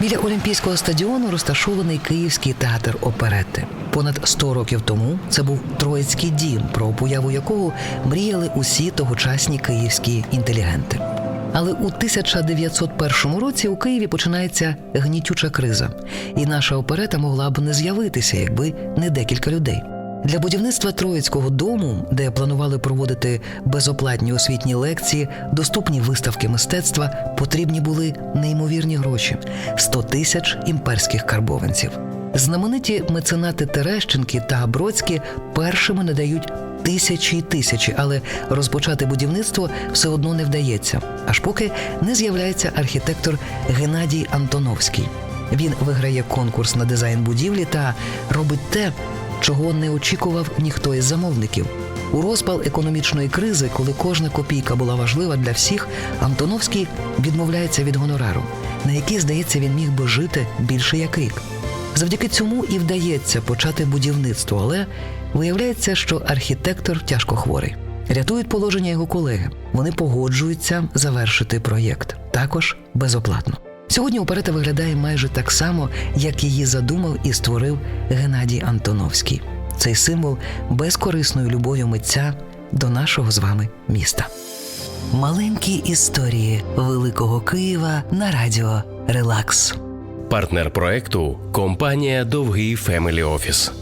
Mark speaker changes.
Speaker 1: Біля Олімпійського стадіону розташований Київський театр оперети. Понад 100 років тому це був Троїцький дім, про появу якого мріяли усі тогочасні київські інтелігенти. Але у 1901 році у Києві починається гнітюча криза, і наша оперета могла б не з'явитися, якби не декілька людей. Для будівництва Троїцького дому, де планували проводити безоплатні освітні лекції, доступні виставки мистецтва, потрібні були неймовірні гроші 100 тисяч імперських карбованців. Знамениті меценати Терещенки та Бродські першими надають тисячі й тисячі, але розпочати будівництво все одно не вдається, аж поки не з'являється архітектор Геннадій Антоновський. Він виграє конкурс на дизайн будівлі та робить те, чого не очікував ніхто із замовників. У розпал економічної кризи, коли кожна копійка була важлива для всіх, Антоновський відмовляється від гонорару, на який, здається, він міг би жити більше як рік. Завдяки цьому і вдається почати будівництво, але виявляється, що архітектор тяжко хворий. Рятують положення його колеги. Вони погоджуються завершити проєкт, також безоплатно. Сьогодні оперета виглядає майже так само, як її задумав і створив Геннадій Антоновський. Цей символ безкорисної любові митця до нашого з вами міста. Маленькі історії Великого Києва на радіо Релакс.
Speaker 2: Партнер проекту компанія Довгий Фемелі Офіс.